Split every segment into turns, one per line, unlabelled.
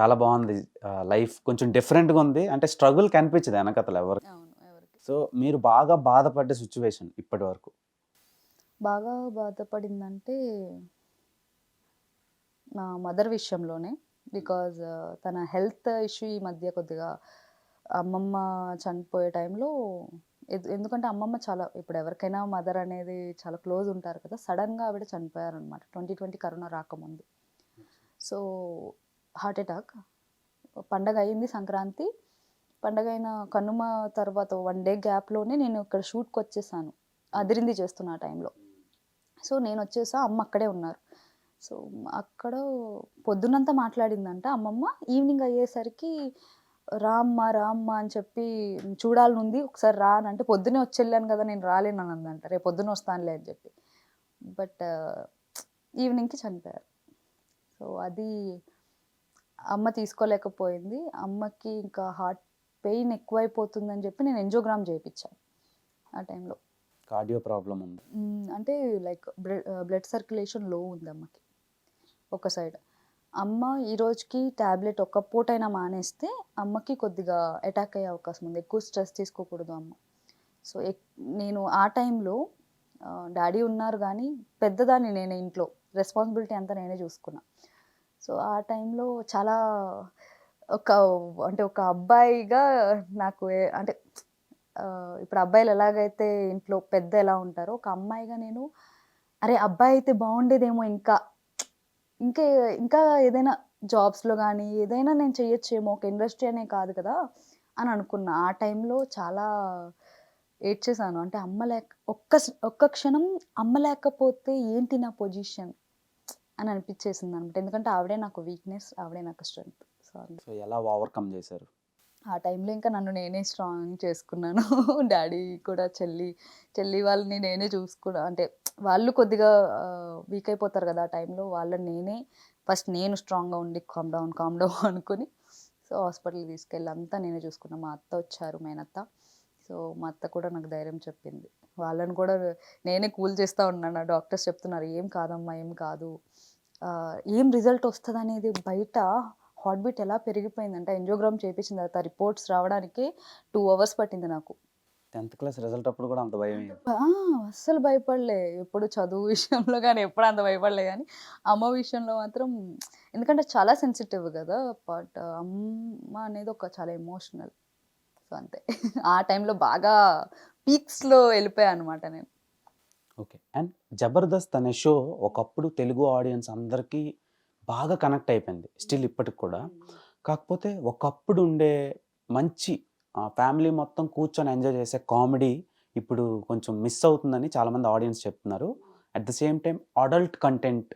చాలా బాగుంది. లైఫ్ కొంచెం డిఫరెంట్గా ఉంది. అంటే స్ట్రగుల్ కనిపించదు వెనకతలు
ఎవరికి.
సో మీరు బాగా బాధపడ్డ సిచ్యువేషన్ ఇప్పటి వరకు?
బాగా బాధపడిందంటే నా మదర్ విషయంలోనే. బికాజ్ తన హెల్త్ ఇష్యూ ఈ మధ్య కొద్దిగా అమ్మమ్మ చనిపోయే టైంలో ఎదు- ఎందుకంటే అమ్మమ్మ చాలా ఇప్పుడు ఎవరికైనా మదర్ అనేది చాలా క్లోజ్ ఉంటారు కదా సడన్గా ఆవిడ చనిపోయారనమాట ట్వంటీ ట్వంటీ కరోనా రాకముందు. So heart attack. పండగ అయింది సంక్రాంతి. పండగ అయిన కనుమ తర్వాత వన్ డే గ్యాప్లోనే నేను ఇక్కడ షూట్కి వచ్చేసాను. అదిరింది చేస్తున్న ఆ టైంలో. సో నేను వచ్చేసా అమ్మ అక్కడే ఉన్నారు. సో అక్కడ పొద్దునంతా మాట్లాడిందంట అమ్మమ్మ ఈవినింగ్ అయ్యేసరికి రామ్మ రామ్మ అని చెప్పి చూడాలనుంది ఒకసారి రా అని అంటే పొద్దునే వచ్చి కదా నేను రాలేను అని అందంట. రేపు పొద్దున వస్తానులే అని చెప్పి. బట్ ఈవినింగ్కి చనిపోయారు. సో అది అమ్మ తీసుకోలేకపోయింది. అమ్మకి ఇంకా హార్ట్ పెయిన్ ఎక్కువైపోతుందని చెప్పి నేను ఎంజోగ్రామ్ చేయించాను ఆ టైంలో.
కార్డియో ప్రాబ్లం ఉంది.
అంటే లైక్ బ్లడ్ సర్క్యులేషన్లో ఉంది అమ్మకి. ఒక సైడ్ అమ్మ ఈ రోజుకి ట్యాబ్లెట్ ఒక్క పూటైనా మానేస్తే అమ్మకి కొద్దిగా అటాక్ అయ్యే అవకాశం ఉంది. ఎక్కువ స్ట్రెస్ తీసుకోకూడదు అమ్మ. సో నేను ఆ టైంలో డాడీ ఉన్నారు కానీ పెద్దదాన్ని నేనే ఇంట్లో. రెస్పాన్సిబిలిటీ అంతా నేనే చూసుకున్నా. సో ఆ టైంలో చాలా ఒక అంటే ఒక అబ్బాయిగా నాకు అంటే ఇప్పుడు అబ్బాయిలు ఎలాగైతే ఇంట్లో పెద్ద ఎలా ఉంటారో ఒక అమ్మాయిగా నేను అరే అబ్బాయి అయితే బాగుండేదేమో ఇంకా. ఇంకా ఇంకా ఏదైనా జాబ్స్లో కానీ ఏదైనా నేను చేయొచ్చేమో ఒక ఇండస్ట్రీ అనే కాదు కదా అని అనుకున్నా. ఆ టైంలో చాలా ఏడ్చేసాను అంటే అమ్మ లేక ఒక్క ఒక్క క్షణం అమ్మ లేకపోతే ఏంటి నా పొజిషన్? అని అనిపించేసింది అనమాట ఎందుకంటే ఆవిడే నాకు వీక్నెస్ ఆవిడే నాకు స్ట్రెంగ్త్
సో ఎలా ఓవర్కమ్ చేశారు?
ఆ టైంలో ఇంకా నన్ను నేనే స్ట్రాంగ్ చేసుకున్నాను. డాడీ కూడా చెల్లి చెల్లి వాళ్ళని నేనే చూసుకున్నా. అంటే వాళ్ళు కొద్దిగా వీక్ అయిపోతారు కదా ఆ టైంలో వాళ్ళని నేనే ఫస్ట్ నేను స్ట్రాంగ్గా ఉండి కామ్ డౌన్ కామ్ డౌన్ అనుకుని సో హాస్పిటల్కి తీసుకెళ్ళి అంతా నేనే చూసుకున్నా. మా అత్త వచ్చారు మేనత్త. సో మా అత్త కూడా నాకు ధైర్యం చెప్పింది. వాళ్ళని కూడా నేనే కూల్ చేస్తూ ఉన్నాను. డాక్టర్స్ చెప్తున్నారు ఏం కాదమ్మా ఏం కాదు. ఏం రిజల్ట్ వస్తుంది అనేది బయట హార్ట్ బీట్ ఎలా పెరిగిపోయిందంటే ఎంజోగ్రామ్ చేయించిన తర్వాత రిపోర్ట్స్ రావడానికి టూ అవర్స్ పట్టింది నాకు.
టెన్త్ క్లాస్ రిజల్ట్ అప్పుడు కూడా అంత భయం
అస్సలు భయపడలే. ఎప్పుడు చదువు విషయంలో కానీ ఎప్పుడు అంత భయపడలే కానీ అమ్మ విషయంలో మాత్రం ఎందుకంటే చాలా సెన్సిటివ్ కదా బట్ అమ్మ అనేది ఒక చాలా ఎమోషనల్ సో అంతే. ఆ టైంలో బాగా పీక్స్లో వెళ్ళిపోయా అనమాట నేను.
ఓకే. అండ్ జబర్దస్త్ అనే షో ఒకప్పుడు తెలుగు ఆడియన్స్ అందరికీ బాగా కనెక్ట్ అయిపోయింది. స్టిల్ ఇప్పటికి కూడా. కాకపోతే ఒకప్పుడు ఉండే మంచి ఫ్యామిలీ మొత్తం కూర్చొని ఎంజాయ్ చేసే కామెడీ ఇప్పుడు కొంచెం మిస్ అవుతుందని చాలామంది ఆడియన్స్ చెప్తున్నారు. At the same time adult content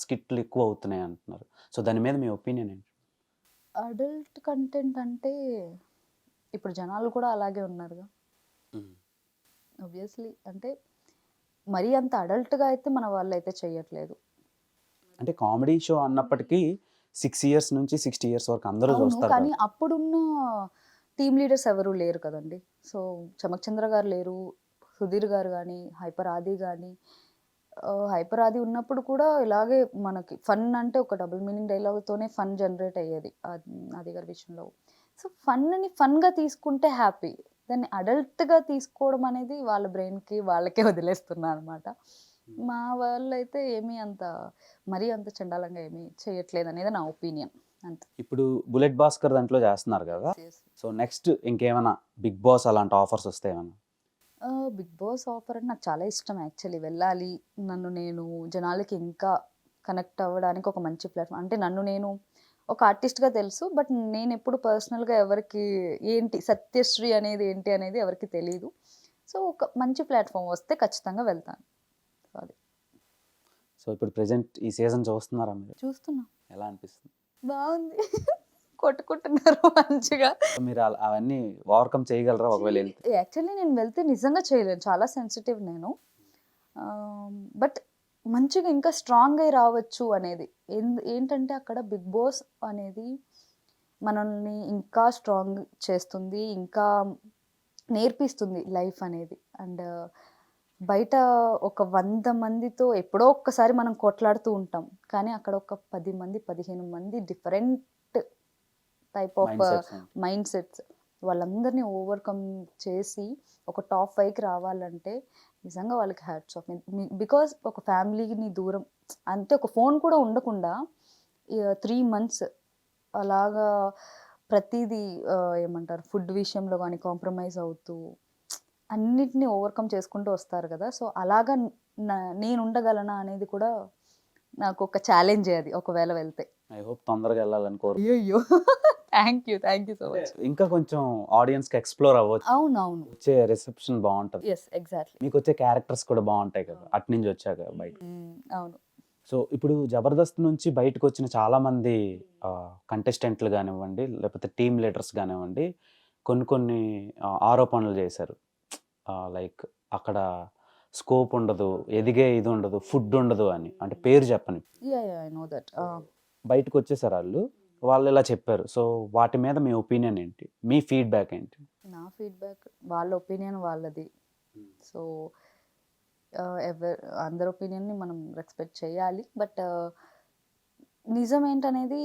స్కిట్లు ఎక్కువ అవుతున్నాయి అంటున్నారు. సో దాని మీద మీ ఒపీనియన్ ఏంటి?
అడల్ట్ కంటెంట్ అంటే ఇప్పుడు జనాలు కూడా అలాగే ఉన్నారుగా. ఆబ్వియస్లీ అంటే మరీ అంత అడల్ట్గా అయితే మన వాళ్ళు అయితే చెయ్యట్లేదు.
అంటే కామెడీ షో అన్నప్పటికీ సిక్స్ ఇయర్స్ నుంచి సిక్స్టీ ఇయర్స్ వరకు అందరూ చూస్తారు
కానీ. అప్పుడున్న టీమ్ లీడర్స్ ఎవరు లేరు కదండి. సో చమక్ చంద్ర గారు లేరు సుధీర్ గారు కానీ హైపర్ ఆది కానీ హైపర్ ఆది ఉన్నప్పుడు కూడా ఇలాగే మనకి ఫన్ అంటే ఒక డబుల్ మీనింగ్ డైలాగ్తోనే ఫన్ జనరేట్ అయ్యేది ఆది గారి విషయంలో. సో ఫన్ని ఫన్గా తీసుకుంటే హ్యాపీ. దాన్ని అడల్ట్గా తీసుకోవడం అనేది వాళ్ళ బ్రెయిన్కి వాళ్ళకే వదిలేస్తున్నారు అనమాట. మా వాళ్ళు అయితే ఏమీ అంత మరీ అంత చండాలంగా ఏమీ చేయట్లేదు అనేది నా ఒపీనియన్. అంతే.
ఇప్పుడు బుల్లెట్ భాస్కర్ దాంట్లో చేస్తున్నారు కదా? సో నెక్స్ట్ ఇంకేమైనా బిగ్ బాస్ అలాంటి ఆఫర్స్ వస్తే
బిగ్ బాస్ ఆఫర్ అంటే నాకు చాలా ఇష్టం యాక్చువల్లీ. వెళ్ళాలి నన్ను నేను జనాలకి ఇంకా కనెక్ట్ అవ్వడానికి ఒక మంచి ప్లాట్ఫామ్ అంటే నన్ను నేను ఒక ఆర్టిస్ట్గా తెలుసు బట్ నేను ఎప్పుడు పర్సనల్గా ఎవరికి ఏంటి సత్యశ్రీ అనేది ఏంటి అనేది ఎవరికి తెలియదు సో ఒక మంచి ప్లాట్ఫామ్ వస్తే ఖచ్చితంగా వెళ్తాను. సో అది.
సో ఇప్పుడు ప్రెసెంట్ ఈ సీజన్ చూస్తున్నారా మీరు?
చూస్తున్నా.
ఎలా అనిపిస్తుంది?
బాగుంది. కొట్టుకుంటున్నారు మంచిగా.
మీరు అవన్నీ ఓవర్కమ్ చేయగలరా ఒకవేళ
యాక్చువల్లీ నేను వెళ్తే నిజంగా చేయలేను. చాలా సెన్సిటివ్ నేను. బట్ మంచిగా ఇంకా స్ట్రాంగ్ అయి రావచ్చు అనేది. ఏంటంటే అక్కడ బిగ్ బాస్ అనేది మనల్ని ఇంకా స్ట్రాంగ్ చేస్తుంది ఇంకా నేర్పిస్తుంది లైఫ్ అనేది. అండ్ బయట ఒక వంద మందితో ఎప్పుడో ఒక్కసారి మనం కొట్లాడుతూ ఉంటాం. కానీ అక్కడ ఒక పది మంది పదిహేను మంది different type of. Mind sets వాళ్ళందరినీ ఓవర్కమ్ చేసి ఒక టాప్ ఫైవ్కి రావాలంటే నిజంగా వాళ్ళకి హ్యాట్స్ ఆఫ్ బికాజ్ ఒక ఫ్యామిలీని దూరం అంతే ఒక ఫోన్ కూడా ఉండకుండా త్రీ మంత్స్ అలాగా ప్రతిదీ ఆ, ఏమంటారు ఫుడ్ విషయంలో కానీ కాంప్రమైజ్ అవుతూ అన్నిటినీ ఓవర్కమ్ చేసుకుంటూ వస్తారు కదా. సో అలాగా నేను ఉండగలనా అనేది కూడా నాకు ఒక ఛాలెంజ్ అది ఒకవేళ వెళ్తే.
ఐ హోప్ తొందరగా వెళ్ళాలని కోరు
అయ్యో thank you thank you so much.
ఇంకా కొంచెం ఆడియన్స్కి ఎక్స్ప్లోర్ అవ్వచ్చు.
అవును అవును
వచ్చే రిసెప్షన్ బాగుంటది.
ఎస్ ఎగ్జాక్ట్లీ
మీకు వచ్చే క్యారెక్టర్స్ కూడా బాగుంటాయి కదా అటు నుంచి వచ్చాక బయట.
అవును.
సో ఇప్పుడు జబర్దస్త్ నుంచి బయటకు వచ్చిన చాలా మంది కంటెస్టెంట్లు కానివ్వండి లేకపోతే టీమ్ లీడర్స్ కానివ్వండి కొన్ని కొన్ని ఆరోపణలు చేశారు. లైక్ అక్కడ స్కోప్ ఉండదు ఎదిగే ఇది ఉండదు ఫుడ్ ఉండదు అని. అంటే పేరు చెప్పని. బయటకు వచ్చేసారు వాళ్ళు. వాళ్ళు ఇలా చెప్పారు. సో వాటి మీద మీ ఒపీనియన్ ఏంటి? మీ ఫీడ్బ్యాక్ ఏంటి?
నా ఫీడ్బ్యాక్ వాళ్ళ ఒపీనియన్ వాళ్ళది. సో ఎవరు అందరి ఒపీనియన్ని మనం రెస్పెక్ట్ చేయాలి. బట్ నిజం ఏంటనేది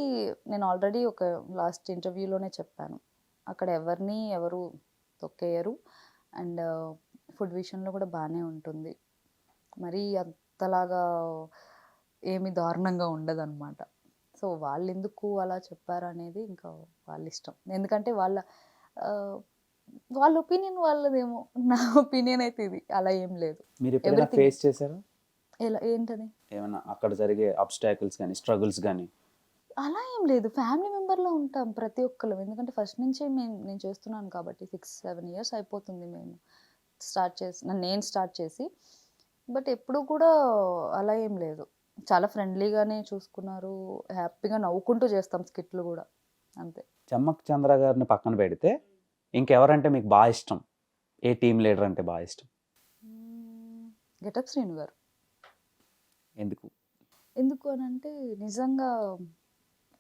నేను ఆల్రెడీ ఒక లాస్ట్ ఇంటర్వ్యూలోనే చెప్పాను. అక్కడ ఎవరిని ఎవరు తొక్కేయరు. అండ్ ఫుడ్ విషయంలో కూడా బాగానే ఉంటుంది. మరీ అంతలాగా ఏమి దారుణంగా ఉండదు అనమాట సో వాళ్ళు ఎందుకు అలా చెప్పారు అనేది ఇంకా వాళ్ళ ఇష్టం ఎందుకంటే వాళ్ళ వాళ్ళ ఒపీనియన్ వాళ్ళదేమో. నా ఒపీనియన్ అయితే ఇది. అలా ఏం లేదు.
మీరు ఎప్పుడైనా. ఫేస్ చేశారా?
ఎలా ఏంటది?
ఏమైనా అక్కడ జరిగే అబ్స్టాకిల్స్ కానీ స్ట్రగుల్స్ కానీ
అలా ఏం లేదు. ఫ్యామిలీ మెంబర్లో ఉంటాం ప్రతి ఒక్కరు ఎందుకంటే ఫస్ట్ నుంచే మేము నేను చేస్తున్నాను కాబట్టి సిక్స్ సెవెన్ ఇయర్స్ అయిపోతుంది మేము స్టార్ట్ చేసి నేను స్టార్ట్ చేసి. బట్ ఎప్పుడు కూడా అలా ఏం లేదు. చాలా ఫ్రెండ్లీగానే చూసుకున్నారు. హ్యాపీగా నవ్వుకుంటూ చేస్తాం స్కిట్లు కూడా. అంతే.
చమ్మక్ చంద్ర గారిని పక్కన పెడితే ఇంకెవరంటే మీకు బాగా ఇష్టం? ఏ టీం లీడర్ అంటే బాగా ఇష్టం?
గెటప్ శ్రీను గారు.
ఎందుకు?
ఎందుకు అని అంటే నిజంగా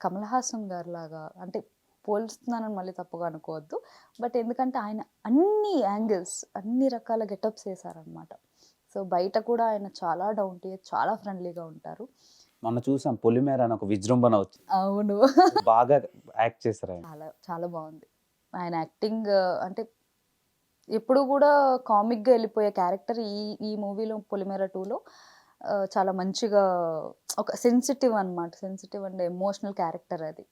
కమల్ హాసన్ గారు లాగా అంటే పోల్స్తున్నానని మళ్ళీ తప్పుగా అనుకోవద్దు. బట్ ఎందుకంటే ఆయన అన్ని యాంగిల్స్ అన్ని రకాల గెటప్స్ వేశారనమాట సో బయట కూడా ఆయన చాలా డౌన్ టు చాలా ఫ్రెండ్లీగా ఉంటారు.
మొన్న చూసాం పొలిమేర అని ఒక విజృంభణ వచ్చింది.
అవును.
బాగా యాక్ట్ చేశారు ఆయన.
చాలా చాలా బాగుంది. ఆయన యాక్టింగ్ అంటే ఎప్పుడు కూడా కామిక్గా వెళ్ళిపోయే క్యారెక్టర్ ఈ ఈ మూవీలో పొలిమేర టూలో చాలా మంచిగా ఒక సెన్సిటివ్ అన్నమాట. సెన్సిటివ్ అండ్ ఎమోషనల్ క్యారెక్టర్ అది.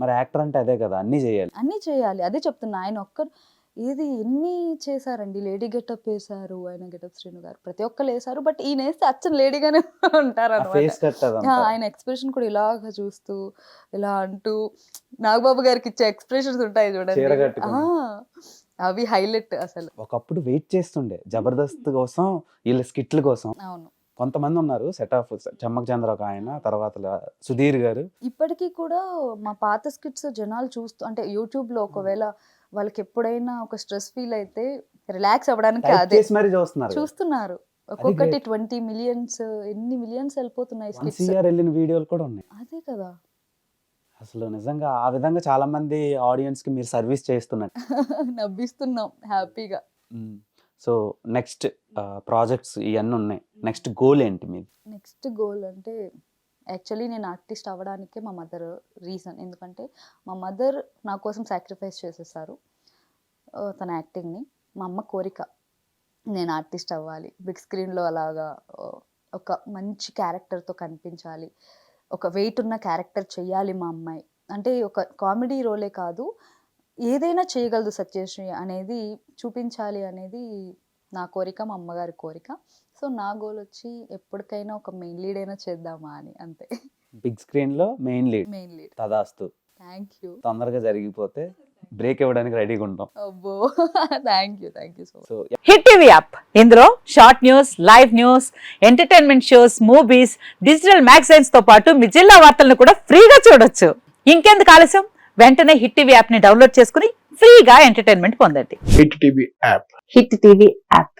మరి యాక్టర్ అంటే అదే కదా అన్నీ చేయాలి.
అన్నీ చేయాలి. అదే చెప్తున్నా ఆయన ఒక్క ఏది ఎన్ని చేశారండి? లేడీ గెటప్ వేశారు ఆయన గెటప్ శ్రీను గారు. ప్రతి ఒక్కరు వేశారు బట్ ఈయన వేస్తే అచ్చం లేడీగానే ఉంటారు ఆయన ఎక్స్ప్రెషన్ కూడా ఇలాగ చూస్తూ ఇలా అంటూ నాగబాబు గారికి ఇచ్చే ఎక్స్ప్రెషన్స్ ఉంటాయి చూడండి. అవి హైలైట్ అసలు.
ఒకప్పుడు వెయిట్ చేస్తుండే జబర్దస్త్ కోసం వీళ్ళ స్కిట్ల కోసం.
అవును.
కొంతమంది ఉన్నారు సెట్ ఆఫ్ చమ్మక్ చంద్ర ఒక ఆయన తర్వాత సుధీర్ గారు.
ఇప్పటికీ కూడా మా పాత స్కిట్స్ జనాలు చూస్తూ అంటే యూట్యూబ్లో ఒకవేళ వాళ్ళకి ఎప్పుడైనా ఒక స్ట్రెస్ ఫీల్ అయితే రిలాక్స్ అవ్వడానికి అదే
చూస్తున్నారు
చూస్తున్నారు. ఒక్కొక్కటి ట్వంటీ మిలియన్స్ ఎన్ని మిలియన్స్ వెళ్ళిపోతున్నాయి
వెళ్ళిన వీడియోలు కూడా ఉన్నాయి.
అదే కదా.
అసలు నిజంగా ఆ విధంగా చాలా మంది ఆడియన్స్కి మీరు సర్వీస్ చేస్తున్నట్టు.
నవ్విస్తున్నాం హ్యాపీగా.
సో నెక్స్ట్ ప్రాజెక్ట్స్ ఇవన్నీ ఉన్నాయి. నెక్స్ట్ గోల్ ఏంటి మీది?
నెక్స్ట్ గోల్ అంటే యాక్చువల్లీ నేను ఆర్టిస్ట్ అవ్వడానికే మా మదర్ రీజన్. ఎందుకంటే మా మదర్ నా కోసం సాక్రిఫైస్ చేసేసారు తన యాక్టింగ్ని. మా అమ్మ కోరిక నేను ఆర్టిస్ట్ అవ్వాలి. బిగ్ స్క్రీన్లో అలాగా ఒక మంచి క్యారెక్టర్తో కనిపించాలి. ఒక వెయిట్ ఉన్న క్యారెక్టర్ చెయ్యాలి మా అమ్మాయి. అంటే ఒక కామెడీ రోలే కాదు ఏదైనా చేయగలదు సత్యశ్రీ అనేది చూపించాలి అనేది నా కోరిక మా అమ్మగారి కోరిక. సో నా గోల్ వచ్చి ఎప్పటికైనా ఒక మెయిన్ లీడ్ అయినా చేద్దామా అని అంతే.
బిగ్ స్క్రీన్లో మెయిన్ లీడ్.
Main lead.
తదాస్తు.
Thank you.
తొందరగా జరిగిపోతే బ్రేక్ ఇవ్వడానికి రెడీగా ఉంటాం.
అబ్బో. Thank you thank you so much.
So
hit TV app. ఇందులో short news live news entertainment shows movies digital మ్యాగజైన్స్తో పాటు మీ జిల్లా వార్తలను కూడా ఫ్రీగా చూడొచ్చు. ఇంకెందుకు ఆలస్యం? వెంటనే హిట్ టీవీ యాప్ని డౌన్లోడ్ చేసుకుని ఫ్రీగా ఎంటర్టైన్మెంట్ పొందండి.
Hit TV app.
Hit TV app.